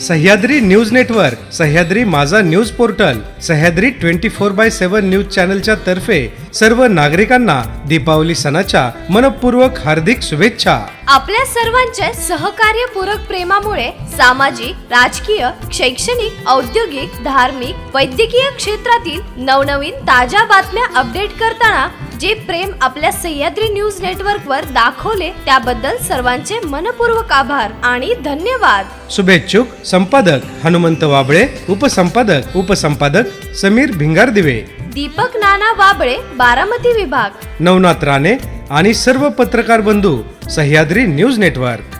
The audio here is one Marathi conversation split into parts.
सह्याद्री न्यूज नेटवर्क सह्याद्री माझा news portal Sahyadri twenty four by seven news चॅनलच्या तर्फे सर्व नागरिकांना दीपावली सणाच्या मनपूर्वक हार्दिक शुभेच्छा. आपल्या सर्वांच्या सहकार्यपूरक प्रेमामुळे सामाजिक राजकीय शैक्षणिक औद्योगिक धार्मिक वैद्यकीय क्षेत्रातील नवनवीन ताज्या बातम्या अपडेट करताना जे प्रेम आपल्या सह्याद्री न्यूज नेटवर्क वर दाखवले त्याबद्दल सर्वांचे मनपूर्वक आभार आणि धन्यवाद. शुभेच्छुक संपादक हनुमंत वाबळे उपसंपादक उपसंपादक समीर भिंगारदिवे. दीपक नाना वाबळे बारामती विभाग. नवनाथ राणे आणि सर्व पत्रकार बंधू सह्याद्री न्यूज नेटवर्क.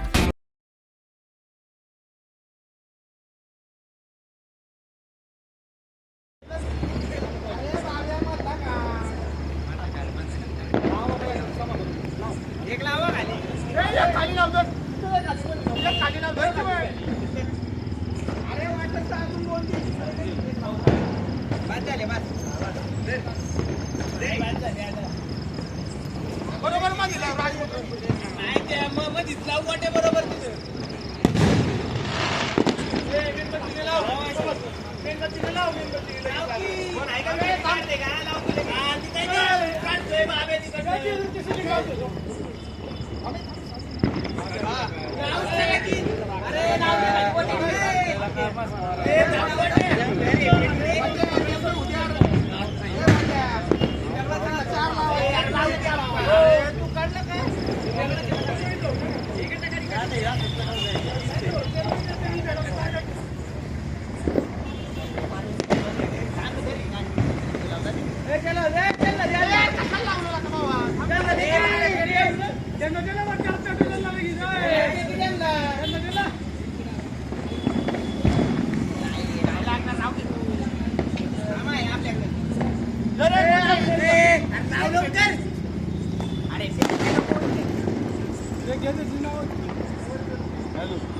बरोबर मग दिला बरोबर तिथं ए, मेणबत्तीने लाव. मेणबत्तीने लाव, मेणबत्तीने Hello.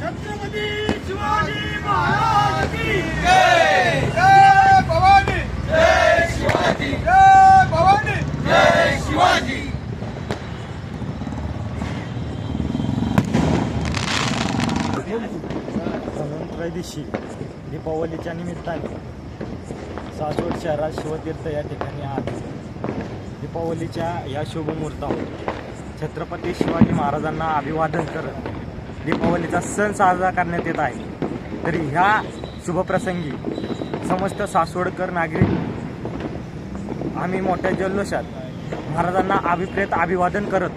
छत्रपती शिवाजी महाराज की जय जय भवानी जय शिवाजी. जय भवानी जय शिवाजी दिवशी दीपावलीच्या निमित्ताने सासवड शहरात शिवतीर्थ या ठिकाणी आज दीपावलीच्या या शुभमुहूर्तावर छत्रपती शिवाजी महाराजांना अभिवादन करत दीपावलीचा सण साजरा करण्यात येत आहे. तरी ह्या शुभप्रसंगी समस्त सासवडकर नागरिक आम्ही मोठ्या जल्लोषात महाराजांना अभिप्रेत अभिवादन करत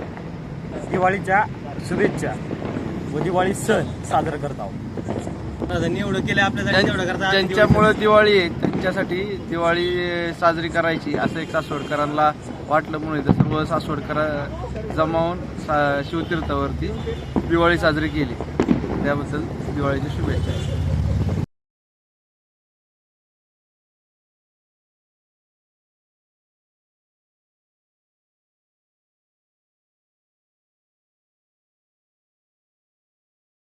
दिवाळीच्या शुभेच्छा व दिवाळी सण साजरा करत आहोत. महाराजांनी एवढं केलं आपल्यासाठी तेवढं करता ज्यांच्यामुळे दिवाळी आहे त्यांच्यासाठी दिवाळी साजरी करायची असं एक सासवडकरांना वाटलं म्हणून सर्व सासवडकर जमावून सा शिवतीर्थावरती दिवाळी साजरी केली. त्याबद्दल दिवाळीच्या शुभेच्छा.